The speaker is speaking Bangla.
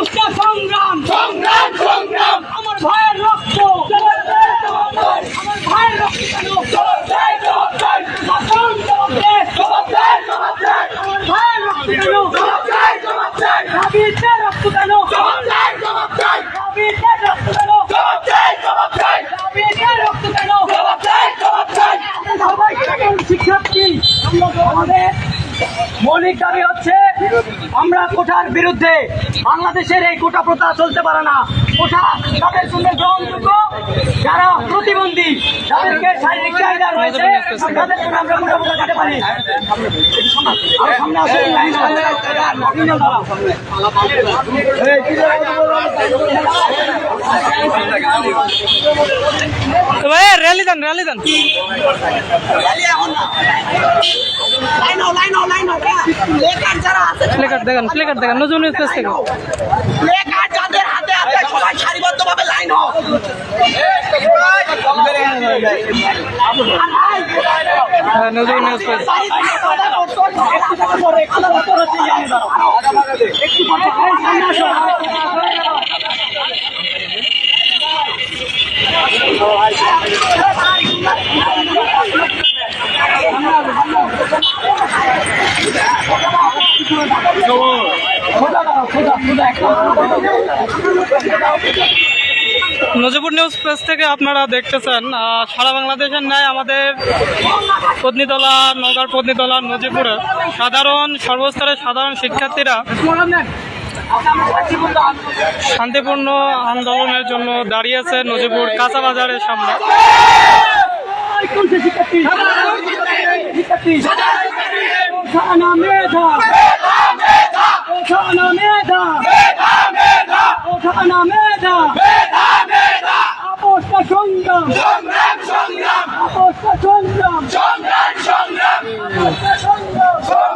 আপোষটা সংগ্রাম। সংগ্রাম সংগ্রাম। আমার ভাইয়ের রক্ত। আমার ভাইয়ের রক্ত। কেন আমার ভাইয়ের রক্ত কেন? দাবিতে রক্ত কেন? দাবিতে রক্ত কেন? দাবিতে রক্ত কেন? শিক্ষার্থী আমাদের মৌলিক দাবি হচ্ছে আমরা কোঠার বিরুদ্ধে বাংলাদেশের এই কোটা প্রথা চলতে পারে না। কোঠা তাদের জন্য গ্রহণযোগ্য যারা প্রতিবন্ধী যাদেরকে শারীরিক চাহিদা রয়েছে তাদের জন্য আমরা কোটা প্রথা দিতে পারি র্যালি দেন র্যালি দেন। প্লেকার্ড দেখেন প্লেকার্ড দেখেন নজরুল ইসলাম থেকে। লেখা যাদের হাতে আছে সবাই সারিবদ্ধভাবে লাইন হোক। Nazrul news page Nazipur news page থেকে আপনারা দেখতেছেন সারা বাংলাদেশের ন্যায় আমাদের পত্নীতলা নগর পত্নীতলা নজিপুরে সাধারণ, সর্বস্তরের সাধারণ শিক্ষার্থীরা শান্তিপূর্ণ আন্দোলনের জন্য দাঁড়িয়েছে নজিপুর কাঁচা বাজারের সামনে। মেধা। মেধা মেধা। আপোষটা সংগ্রাম। সংগ্রাম সংগ্রাম। আপোষটা সংগ্রাম। সংগ্রাম সংগ্রাম। আপোষটা সংগ্রাম।